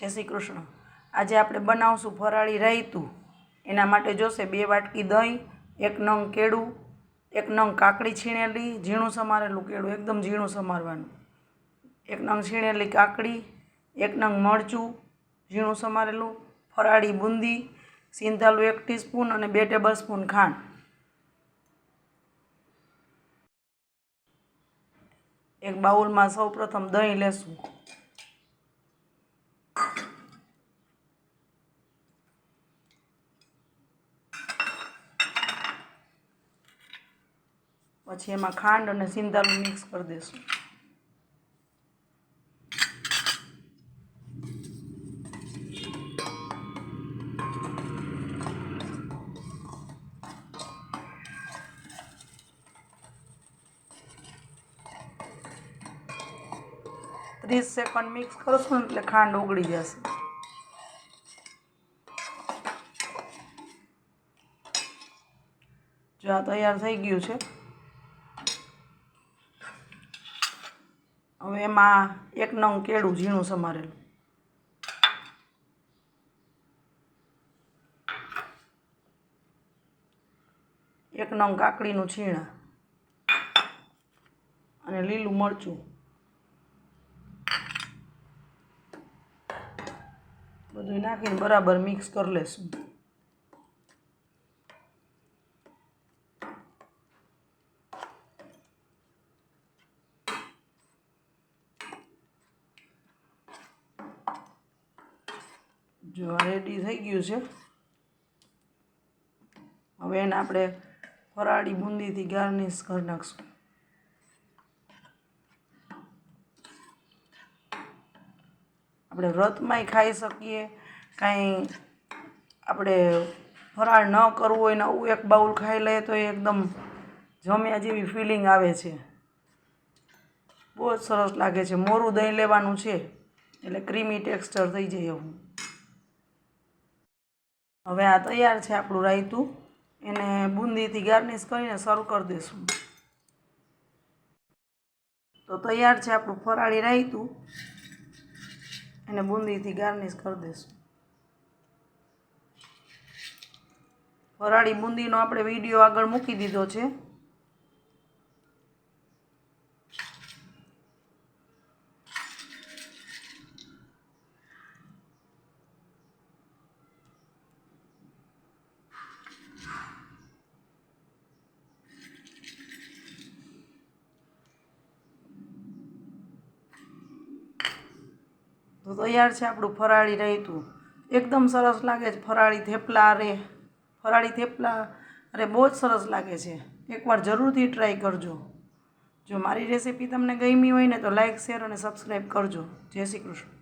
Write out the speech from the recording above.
જય શ્રી કૃષ્ણ. આજે આપણે બનાવશું ફરાળી રાયતું. એના માટે જોશે બે વાટકી દહીં, એક નંગ કેળું, એક નંગ કાકડી છીણેલી, ઝીણું સમારેલું કેળું, એકદમ ઝીણું સમારવાનું. એક નંગ છીણેલી કાકડી, એક નંગ મરચું, ઝીણું સમારેલું, ફરાળી બુંદી, સિંધાલું એક ટીસ્પૂન અને બે ટેબલ સ્પૂન ખાંડ. એક બાઉલમાં સૌપ્રથમ દહીં લેશું. પછી એમાં ખાંડ અને સિંધાલું મિક્સ કરી દઈશું ત્રીસ સેકન્ડ મિક્સ કરશું ને એટલે ખાંડ ઓગળી જશે. જો આ તૈયાર થઈ ગયું છે. હવે એમાં એક નંગ કેળું, ઝીણું સમારેલું. એક નંગ કાકડીનું છીણા અને લીલું મરચું. બધું નાખીને બરાબર મિક્સ કરી લેશું. જો રેડી થઈ ગયું છે. હવે એને આપણે ફરાળી બુંદીથી ગાર્નિશ કરી નાખશું. આપણે વ્રતમાંય ખાઈ શકીએ, કાંઈ આપણે ફરાળ ન કરવું હોય ને આવું એક બાઉલ ખાઈ લઈએ તો એકદમ જમ્યા જેવી ફિલિંગ આવે છે. બહુ જ સરસ લાગે છે. મોરું દહીં લેવાનું છે, એટલે ક્રીમી ટેક્સચર થઈ જાય એવું. હવે આ તૈયાર છે આપણું રાયતું. એને બુંદીથી ગાર્નિશ કરીને સર્વ કરી દઈશું તો તૈયાર છે આપણું ફરાળી રાયતું. એને બુંદીથી ગાર્નિશ કરી દઈશું ફરાળી બુંદીનો આપણે વીડિયો આગળ મૂકી દીધો છે. તો તૈયાર છે આપણું ફરાળી રાયતું. એકદમ સરસ લાગે છે. ફરાળી થેપલા અરે ફરાળી થેપલા અરે બહુ જ સરસ લાગે છે. એકવાર જરૂરથી ટ્રાય કરજો. જો મારી રેસીપી તમને ગમી હોય ને તો લાઇક શેર અને સબસ્ક્રાઈબ કરજો. જય શ્રી કૃષ્ણ.